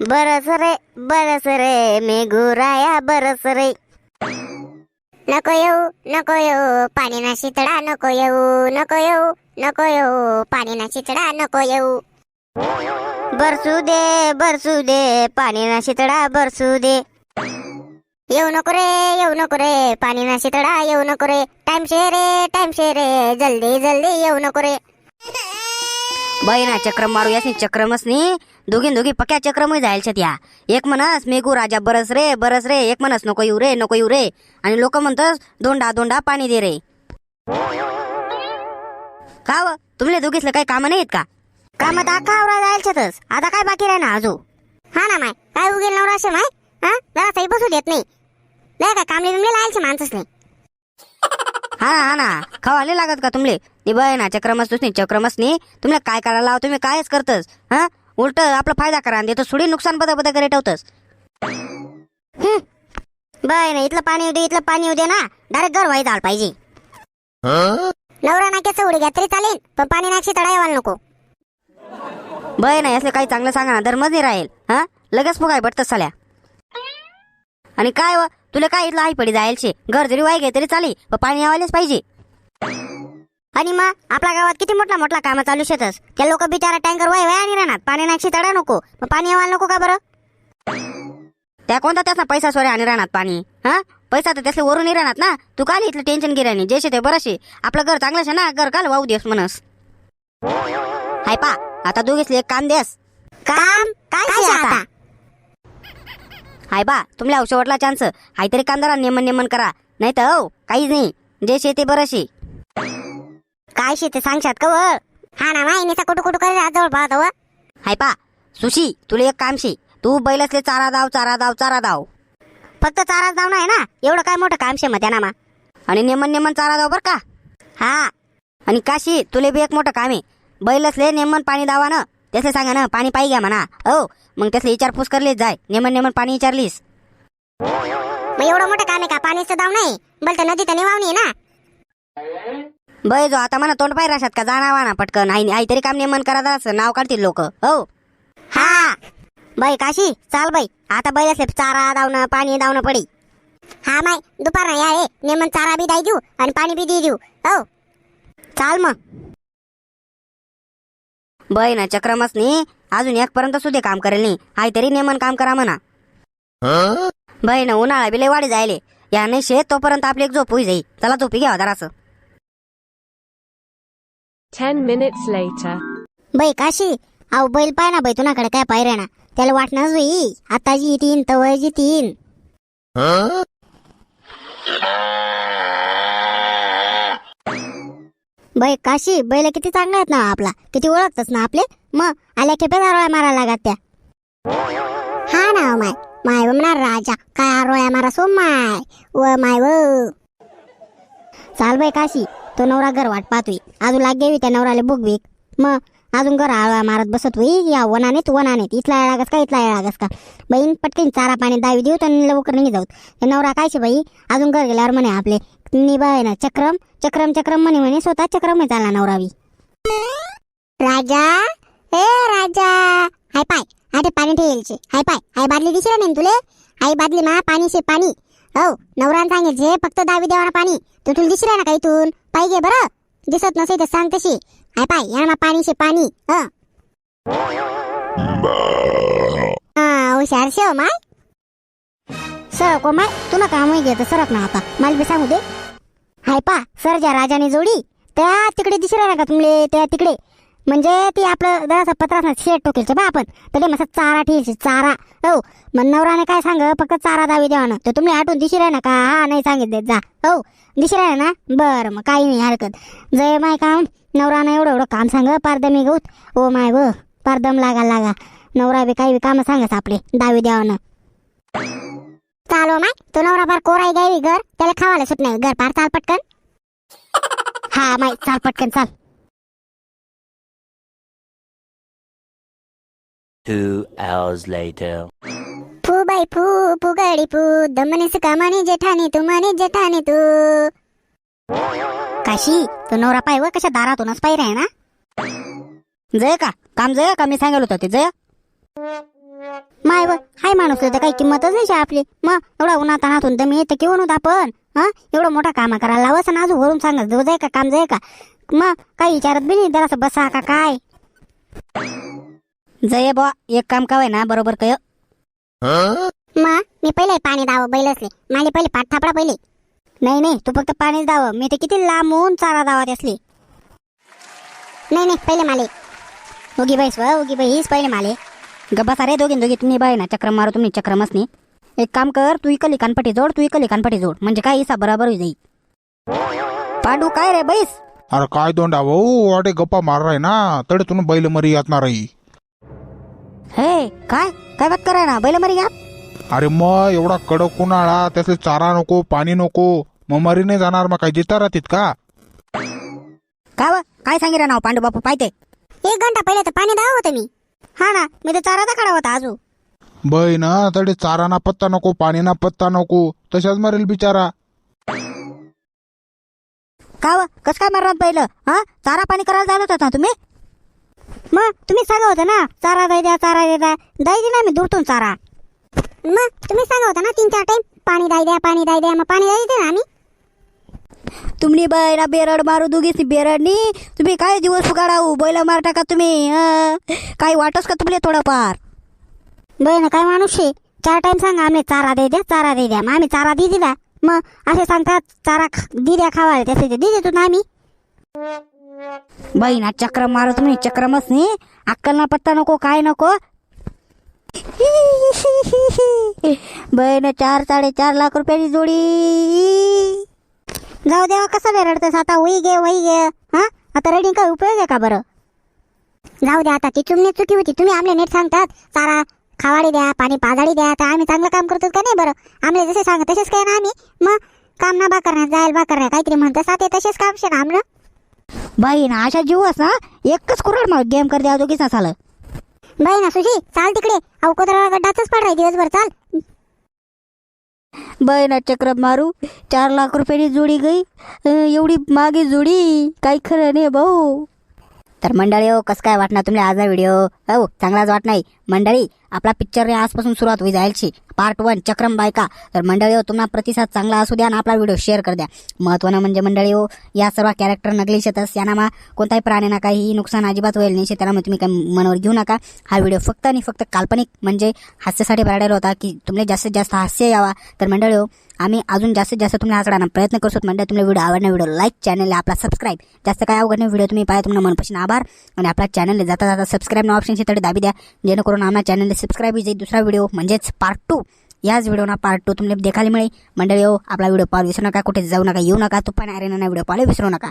बरस रे बरस रे मी गुराया बरस रे. नको येऊ नको येऊ पाणी ना शितळा नको येऊ नको येऊ नको येऊ पाणी ना शितळा नको येऊ. बरसू दे बरसू दे पाणी ना शितळा बरसू दे. येऊ नको रे येऊ नको रे पाणी ना शितळा येऊ नको रे. टाइम शे रे टाइम शे रे जल्दी जल्दी येऊ नको रे. बहिणा चक्रम मारू यासनी चक्रमच नी. दोघीन दोघी पक्या चक्रम जायच्या त्या. एक म्हणस मेघू राजा बरस रे बरस रे. एक म्हणस नको येऊ रे नको येऊ रे. आणि लोक म्हणतस दोंडा दोंडा पाणी दे रे. का व? तुमले दोघीसलं काही कामं नाहीत का? कामात अख्खा आवरा जायच्यातच आता काय बाकी राहणार अजून? हा ना माय काय उगेल नवरा असे माय? हा? जरा सही बसू देत नाही. नाही का कामले बिमले लायचे माणसच नाही. हा ना हा ना. खावा नाही लागत का तुमले नी बहिणा चक्रमच तुसनी चक्रमच नी तुमले काय करायला लाव तुम्ही कायच करतस हा? उलट आपला फायदा करा आणि देतो सोडी नुकसान बदा बदा करे ठेवतस बाय ना इथलं पाणी येऊ दे इथलं पाणी येऊ दे ना. डायरेक्ट घर व्हायचं आलं पाहिजे. नवरा नाक्याचं उडी घ्या तरी चालेल पण पाणी नाक्षी तडा यावायला नको. बय नाही असलं काही चांगलं सांगा ना धर्मच नाही राहील. हा? लगेच फुगाय पडतस साल्या. आणि काय व तुला काय इथलं आई पडी जायलशे? घर जरी वाय गे तरी चाली पण पाणी यावायलाच पाहिजे. आणि मग आपल्या गावात किती मोठा मोठा कामं चालू शेतस? त्या लोक बिचारा टँकर वाय वाय राहणार. पाणी नाक्षी तडा नको. मग पाणी यावायला नको का बरं? त्या कोणता त्याचा पैसा सोरे आणि राहणार पाणी? हा? पैसा तर त्यासले वरून राहणार ना. तू काय इथलं टेन्शन गिराणी जे ते बरं शे आपलं घर चांगलं शे ना घर काल वाहू देस म्हणस. हाय पा आता दोघीसले एक काम देस. काम? काय आता? हाय बा तुमल्या शेवटला चान्स. हायतरी कामदारा नेमन नेमन करा. नाही तर हो काहीच नाही. जे शे ते बरं शे काय शे ते सांगशात का व? हा ना माय निसा कुठं कुठं करे जवळ पाहत व हाय पा सुशी तुला एक काम शे तू बैलसले चारा दाव चारा दाव चारा दाव फक्त चाराच धावणं आहे ना एवढं काय मोठं काम शे मग त्या ना मा. आणि नेमन नेमन चारा दाव बर का? हा. आणि काशी तुले बी एक मोठं काम आहे. बैलसले नेमन पाणी दावा ना त्यासले सांगा ना पाणी पाई घ्या म्हणा. हो मग त्यासले विचारपूस करलीच जाय नेमन नेमन पाणी विचारलीस. मग एवढं मोठं काम आहे का? पाणीचं दाव नाही बल तर नदी तर निवावणी आहे ना. बै जो आता म्हणा तोंड पाय राशात का? जाणावा ना पटकन. आई आई तरी काम नेमन करा जरासं, नाव काढतील लोक. हो. हा. बाई काशी चाल बाई. आता बैल असले चारा दावणं पाणी दावणं पडी. हा माय दुपार या रे नेमन चारा बी दाई देऊ आणि पाणी बी दे देऊ. हो. चाल मग. बै ना चक्रमच नाही अजून एक पर्यंत सुधे काम करेल नाही आई तरी नेमन काम करा म्हणा. बै ना उन्हाळा बिले वाढी जायले. या नाही शेत तोपर्यंत आपली एक झोप होई जाई. चला झोपी घ्यावा जरासं. Ten minutes later. बाई काशी अहो बैल पाय ना बाई तुनाकडे काय पाय ना? त्याला वाटणारच बाई आताची तीन तवयची तीन. बाई काशी बैल किती चांगले आहेत ना आपला? किती ओळखतच ना आपले? मग आल्या खेपे आरोळ्या मारायला लागत त्या. हा ना माय माय व म्हणा राजा काय आरोळ्या मारा सो माय? व माय व चाल बाई काशी तो नवरा घर वाट पाहतोय. अजून लाग गेवी त्या नवराले बुक मग अजून घर आळा मारत बसत होई या वनानेत वनानेत. इथला येळागस का इथला येळागस का? बहीण पटकन चारा पाणी दावी देऊ तर लवकर नाही जाऊ ते नवरा काय शे बाई? अजून घर गेल्यावर म्हणे आपले. निभाय ना चक्रम? चक्रम चक्रम म्हणे म्हणे स्वतः चक्रम चालला नवरावी राजा? ए राजा! हाय पाय. आटे पाणी ठेवायचे हाय पाय. हाय बादली दिसला नाही तुले? हाय बादली मा पाणी से पाणी. हो नवरान सांगितले फक्त दावी देवाना पाणी. तर तुला दिसला ना का इथून पाहिजे बरं. दिसत नसे तर सांग तशी. हाय पाय या मा पाणी शे पाणी. हा. हुशार शेव माय. सरक हो माय तुला काम घेत सरक ना आता. मला बी सांगू दे. हाय पा सरजा राजाने जोडी. त्या तिकडे दिसला ना का तुमले? त्या तिकडे. म्हणजे ती आपलं जरासा पत्राचा शेट टोकेलचे बा आपण. तर मस्त चारा ठेवशी चारा. हो मग नवराने काय सांग फक्त चारा दावी द्यावा ना तर तुम्ही आठवून दिशी ना का? हा नाही सांगितले जा. हो दिशी ना? बरं मग काही नाही हरकत. जय माय काम. नवरानं एवढं एवढं काम सांग पारदमी गौत. ओ माय व पारदम लागा लागा. नवरा बी काही बी कामं सांगाच आपले दावी द्यावं चालो माय तो नवरा फार कोराई गावी घर. त्याला खावायला सुट नाही घर पार चाल पटकन. हा माय चाल पटकन चाल. Two hours later. फू बाई फू फू गाडी फू से कामाने जेठाने तू जेठाने तू काशी तो नवरा पाय व कशा दारातूनच पाय आहे ना जय का काम जय का मी सांगेल होतं ते जय माय व हाय माणूस तर काही किंमतच नाही शे आपली मग एवढा उन्हात अनातून दमी येतं की म्हणून आपण हा एवढं मोठा काम करायला लावस ना अजून वरून सांगत जाय का काम जाय का मग काही विचारत बी नाही जरासं बसा का काय जय बुवा एक काम काय ना बरोबर कय. मग मी पहिले पाणी दाव बैल असले माझे पहिले पाठ थापडा पहिले. नाही नाही तू फक्त पाणीच दाव. मी ते किती लांबून चारा दावात असली नाही नाही पहिले माले. उगी बाईस व उगी बाई हीच पहिले माले. गप्पा सारे दोघी दोघी तुम्ही बाय ना चक्र मारू तुम्ही चक्र मसनी. एक काम कर तू इकली कानपटी जोड तू इकली कानपटी जोड. म्हणजे काय हिसा बराबर होई जाई. पाडू काय रे बैस? अरे काय दोंडा भाऊ वाटे गप्पा मार राय ना तडे तुला बैल मरी यातणार आहे हे काय? काय बात कराय ना बैल मरी घ्या. अरे मग एवढा कडक उन्हाळा त्याचे चारा नको पाणी नको. मग मरी नाही जाणार मग काय जिता राहतील का? काय व? काय सांगितलं नाव पांडू बापू? पाहिजे एक घंटा पहिले तर पाणी दाव होतं मी. हा ना मी तर चारा काढा होता अजून बै ना तडे चाराना पत्ता नको पाणीना पत्ता नको. तशाच मरेल बिचारा. का व? कस काय मारणार पहिलं हा? चारा पाणी करायला जात होता ना तुम्ही? मग तुम्ही सांगा होता ना चारा दाई द्या चारा दे द्या. दाई दे ना मी दूरतून चारा. मग तुम्ही सांगा होता ना तीन चार टाइम पाणी दाई द्या पाणी दाई द्या मग पाणी दाई दे ना आम्ही. तुमनी बैला बेरड मारू दुगीची बेरडनी. तुम्ही काय दिवस उगाडाऊ बैल मार टाका तुम्ही हं? काही वाटस का तुम्हाला थोडंफार? बहीण काय माणूस शे चार टाइम सांगा आम्ही चारा दे द्या चारा दे द्या. मग आम्ही चारा दे दिला. मग असे सांगतात चारा ख- दे द्या खावायला त्याचे ते दे देतो ना आम्ही. बाई ना चक्र मारू तुम्ही चक्र मस नाही अक्कल ना पत्ता नको काय नको? बहीण चार साडेचार लाख रुपयाची जोडी. जाऊ देवा कसं बेरडतस आता? वही गे वही गे. हा? आता रेडी काय उपयोग आहे का बरं? जाऊ द्या आता ती चुमणी चुकी होती. तुम्ही आमले नीट सांगतात. चारा खावाडी द्या पाणी पाजाडी द्या. तर आम्ही चांगलं काम करतो का नाही बरं? आमले जसे सांग तसेच काय ना आम्ही? मग काम ना बा करण्यात जायला बा करण्यात. काहीतरी म्हणतात ते तसेच काम शे ना आमलं बाई ना अशा जीवस ना एकच कुराड मग गेम कर द्या दोघीच झालं बाई ना सुजी चाल तिकडे. अवकोदरा गड्डाच पड राही दिवसभर चाल. बाई ना चक्र मारू चार लाख रुपयाची जोडी गई एवढी मागे जोडी काही खरं नाही भाऊ. तर मंडळी हो कसं काय वाटणार तुम्हाला आजचा व्हिडिओ हो चांगलाच वाट नाही मंडळी आपला पिक्चर आजपासून सुरुवात होई जायची पार्ट वन चक्रम बायका. तर मंडळी हो तुम्हाला प्रतिसाद चांगला असू द्या आणि आपला व्हिडिओ शेअर कर द्या. महत्वानं म्हणजे मंडळी हो या सर्व कॅरेक्टर नगली शेतस यांना मा कोणताही ना काही नुकसान अजिबात होईल नाही. त्यामुळे तुम्ही काही मनावर घेऊ नका. हा व्हिडिओ फक्त आणि फक्त काल्पनिक म्हणजे हास्यासाठी बनवलेला होता की तुम्हाला जास्तीत जास्त हास्य यावा. तर मंडळी हो आम्ही अजून जास्तीत जास्त तुम्हाला आकडा प्रयत्न करतो मंडळ तुम्हाला व्हिडिओ आवडणार व्हिडिओ लाईक चॅनलला आपला सबस्क्राईब जास्त काय अवघड नाही व्हिडिओ तुम्ही पाहा तुम्हाला मनपासून आभार. आणि आपल्या चॅनलला जाता जाता सबस्क्राईब ऑप्शनशी तरी दाबी द्या. जेणेकरून आम्हाला चॅनलला सबस्क्राईब जाईल दुसरा व्हिडिओ म्हणजेच पार्ट टू याच व्हिडिओना पार्ट टू तुम्हाला देखायला मिळेल. मंडळी हो आपला व्हिडिओ पाहू विसरू नका कुठे जाऊ नका येऊ नका तुपाने अरे ना व्हिडिओ पाहू विसरू नका.